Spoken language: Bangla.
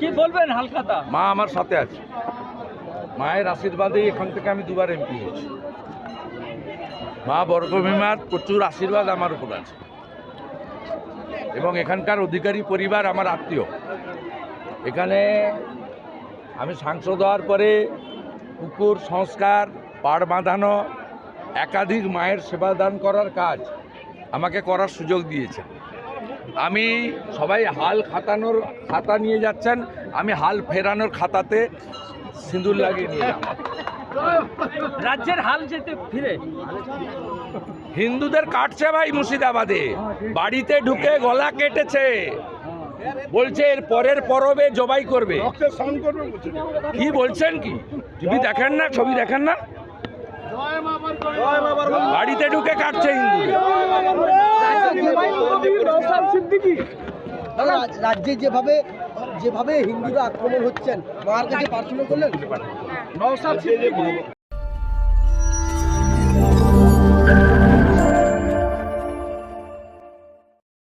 কি বলবেন হালখাতা? মা আমার সাথে আছে। মায়ের আশীর্বাদেই এখান থেকে আমি দুবার এমপি হয়েছি। মা বর্গভীমার প্রচুর আশীর্বাদ আমার উপর আছে। এবং এখানকার অধিকারী পরিবার আমার আত্মীয়। এখানে আমি সাংসদ হওয়ার পরে পুকুর, সংস্কার, পাড় বাঁধানো, একাধিক মায়ের সেবাদান করার কাজ আমাকে করার সুযোগ দিয়েছে আমি সবাই হাল খাতানোর খাতা নিয়ে যাচ্ছেন আমি হাল ফেরানোর খাতাতে সিঁদুর লাগিয়ে নিয়ে রাজ্যের হাল যেতে ফিরে। হিন্দুদের কাটছে ভাই মুর্শিদাবাদে বাড়িতে ঢুকে গলা কেটেছে। বলছে এর পরের পরবে জবাই করবে। কি বলছেন কি? টিভি দেখেন না ছবি দেখেন না? বাড়িতে ঢুকে কাটছে হিন্দুদের। দাদা, রাজ্যে যেভাবে যেভাবে হিন্দুরা আক্রমণ হচ্ছেন মার কাছে প্রার্থনা করলেন?